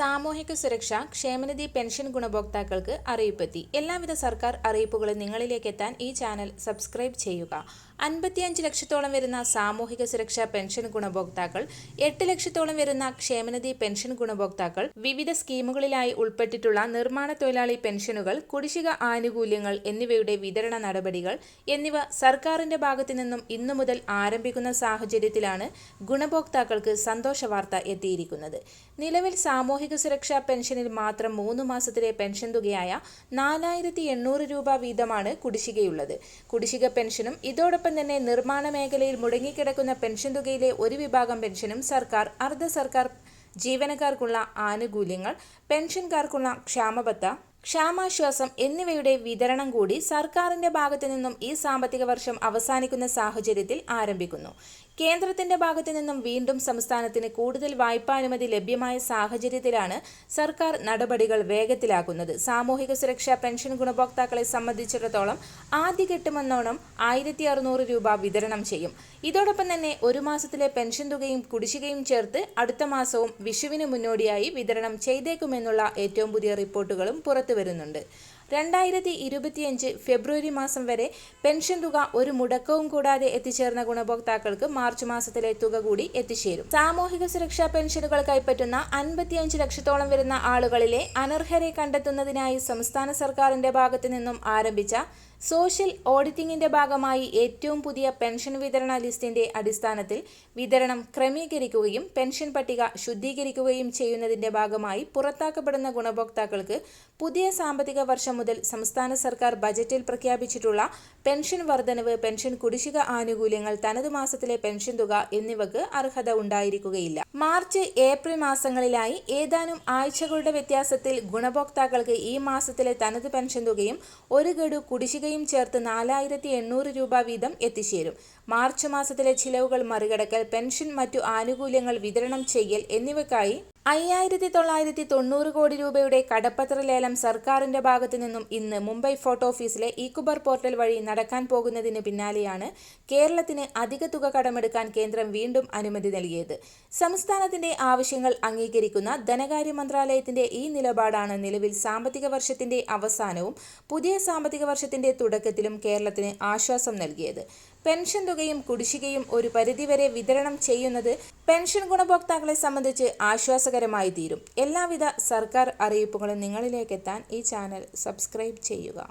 സാമൂഹിക സുരക്ഷ ക്ഷേമനിധി പെൻഷൻ ഗുണഭോക്താക്കൾക്ക് അറിയിപ്പെത്തി. എല്ലാവിധ സർക്കാർ അറിയിപ്പുകളും നിങ്ങളിലേക്ക് എത്താൻ ഈ ചാനൽ സബ്സ്ക്രൈബ് ചെയ്യുക. അൻപത്തിയഞ്ച് ലക്ഷത്തോളം വരുന്ന സാമൂഹിക സുരക്ഷാ പെൻഷൻ ഗുണഭോക്താക്കൾ എട്ട് ലക്ഷത്തോളം വരുന്ന ക്ഷേമനിധി പെൻഷൻ ഗുണഭോക്താക്കൾ വിവിധ സ്കീമുകളിലായി ഉൾപ്പെട്ടിട്ടുള്ള നിർമ്മാണ തൊഴിലാളി പെൻഷനുകൾ കുടിശ്ശിക ആനുകൂല്യങ്ങൾ എന്നിവയുടെ വിതരണ നടപടികൾ എന്നിവ സർക്കാരിന്റെ ഭാഗത്തു നിന്നും ഇന്നു മുതൽ ആരംഭിക്കുന്ന സാഹചര്യത്തിലാണ് ഗുണഭോക്താക്കൾക്ക് സന്തോഷ വാർത്ത എത്തിയിരിക്കുന്നത്. നിലവിൽ സാമൂഹിക സുരക്ഷാ പെൻഷനിൽ മാത്രം മൂന്ന് മാസത്തിലെ പെൻഷൻ തുകയായ നാലായിരത്തി എണ്ണൂറ് രൂപ വീതമാണ് കുടിശ്ശികയുള്ളത്. കുടിശ്ശിക പെൻഷനും ഇതോടൊപ്പം തന്നെ നിർമ്മാണ മേഖലയിൽ മുടങ്ങിക്കിടക്കുന്ന പെൻഷൻ തുകയിലെ ഒരു വിഭാഗം പെൻഷനും സർക്കാർ അർദ്ധ സർക്കാർ ജീവനക്കാർക്കുള്ള ആനുകൂല്യങ്ങൾ പെൻഷൻകാർക്കുള്ള ക്ഷാമബത്ത ക്ഷാമാശ്വാസം എന്നിവയുടെ വിതരണം കൂടി സർക്കാരിന്റെ ഭാഗത്തു നിന്നും ഈ സാമ്പത്തിക വർഷം അവസാനിക്കുന്ന സാഹചര്യത്തിൽ ആരംഭിക്കുന്നു. കേന്ദ്രത്തിന്റെ ഭാഗത്തു നിന്നും വീണ്ടും സംസ്ഥാനത്തിന് കൂടുതൽ വായ്പാനുമതി ലഭ്യമായ സാഹചര്യത്തിലാണ് സർക്കാർ നടപടികൾ വേഗത്തിലാക്കുന്നത്. സാമൂഹിക സുരക്ഷാ പെൻഷൻ ഗുണഭോക്താക്കളെ സംബന്ധിച്ചിടത്തോളം ആദ്യഘട്ടമെന്നോണം ആയിരത്തി അറുന്നൂറ് രൂപ വിതരണം ചെയ്യും. ഇതോടൊപ്പം തന്നെ ഒരു മാസത്തിലെ പെൻഷൻ തുകയും കുടിശ്ശികയും ചേർത്ത് അടുത്ത മാസവും വിഷുവിന് മുന്നോടിയായി വിതരണം ചെയ്തേക്കുമെന്നുള്ള ഏറ്റവും പുതിയ റിപ്പോർട്ടുകളും പുറത്തുവരുന്നുണ്ട്. രണ്ടായിരത്തി ഇരുപത്തിയഞ്ച് ഫെബ്രുവരി മാസം വരെ പെൻഷൻ തുക ഒരു മുടക്കവും കൂടാതെ എത്തിച്ചേർന്ന ഗുണഭോക്താക്കൾക്ക് മാർച്ച് മാസത്തിലെ തുക കൂടി എത്തിച്ചേരും. സാമൂഹിക സുരക്ഷാ പെൻഷനുകൾ കൈപ്പറ്റുന്ന അൻപത്തിയഞ്ച് ലക്ഷത്തോളം വരുന്ന ആളുകളിലെ അനർഹരെ കണ്ടെത്തുന്നതിനായി സംസ്ഥാന സർക്കാരിന്റെ ഭാഗത്തു നിന്നും ആരംഭിച്ച സോഷ്യൽ ഓഡിറ്റിംഗിന്റെ ഭാഗമായി ഏറ്റവും പുതിയ പെൻഷൻ വിതരണ ലിസ്റ്റിന്റെ അടിസ്ഥാനത്തിൽ വിതരണം ക്രമീകരിക്കുകയും പെൻഷൻ പട്ടിക ശുദ്ധീകരിക്കുകയും ചെയ്യുന്നതിന്റെ ഭാഗമായി പുറത്താക്കപ്പെടുന്ന ഗുണഭോക്താക്കൾക്ക് പുതിയ സാമ്പത്തിക വർഷം മുതൽ സംസ്ഥാന സർക്കാർ ബജറ്റിൽ പ്രഖ്യാപിച്ചിട്ടുള്ള പെൻഷൻ വർധനവ് പെൻഷൻ കുടിശ്ശിക ആനുകൂല്യങ്ങൾ തനതു മാസത്തിലെ പെൻഷൻ തുക എന്നിവക്ക് അർഹത ഉണ്ടായിരിക്കുകയില്ല. മാർച്ച് ഏപ്രിൽ മാസങ്ങളിലായി ഏതാനും ആഴ്ചകളുടെ വ്യത്യാസത്തിൽ ഗുണഭോക്താക്കൾക്ക് ഈ മാസത്തിലെ തനത് പെൻഷൻ തുകയും ഒരു ഗഡു കുടിശ്ശികയും ചേർത്ത് നാലായിരത്തി എണ്ണൂറ് രൂപ വീതം എത്തിച്ചേരും. മാർച്ച് മാസത്തിലെ ചിലവുകൾ മറികടക്കൽ പെൻഷൻ മറ്റു ആനുകൂല്യങ്ങൾ വിതരണം ചെയ്യൽ എന്നിവയ്ക്കായി അയ്യായിരത്തി തൊള്ളായിരത്തി തൊണ്ണൂറ് കോടി രൂപയുടെ കടപ്പത്ര ലേലം സർക്കാരിന്റെ ഭാഗത്തു നിന്നും ഇന്ന് മുംബൈ ഫോർട്ട് ഓഫീസിലെ ഈക്കുബർ പോർട്ടൽ വഴി നടക്കാൻ പോകുന്നതിന് പിന്നാലെയാണ് കേരളത്തിന് അധിക തുക കടമെടുക്കാൻ കേന്ദ്രം വീണ്ടും അനുമതി നൽകിയത്. സംസ്ഥാനത്തിന്റെ ആവശ്യങ്ങൾ അംഗീകരിക്കുന്ന ധനകാര്യ മന്ത്രാലയത്തിന്റെ ഈ നിലപാടാണ് നിലവിൽ സാമ്പത്തിക വർഷത്തിന്റെ അവസാനവും പുതിയ സാമ്പത്തിക വർഷത്തിന്റെ തുടക്കത്തിലും കേരളത്തിന് ആശ്വാസം നൽകിയത്. പെൻഷൻ തുകയും കുടിശ്ശികയും ഒരു പരിധിവരെ വിതരണം ചെയ്യുന്നത് പെൻഷൻ ഗുണഭോക്താക്കളെ സംബന്ധിച്ച് ആശ്വാസകരമായി തീരും. എല്ലാവിധ സർക്കാർ അറിയിപ്പുകളും നിങ്ങളിലേക്ക് എത്താൻ ഈ ചാനൽ സബ്സ്ക്രൈബ് ചെയ്യുക.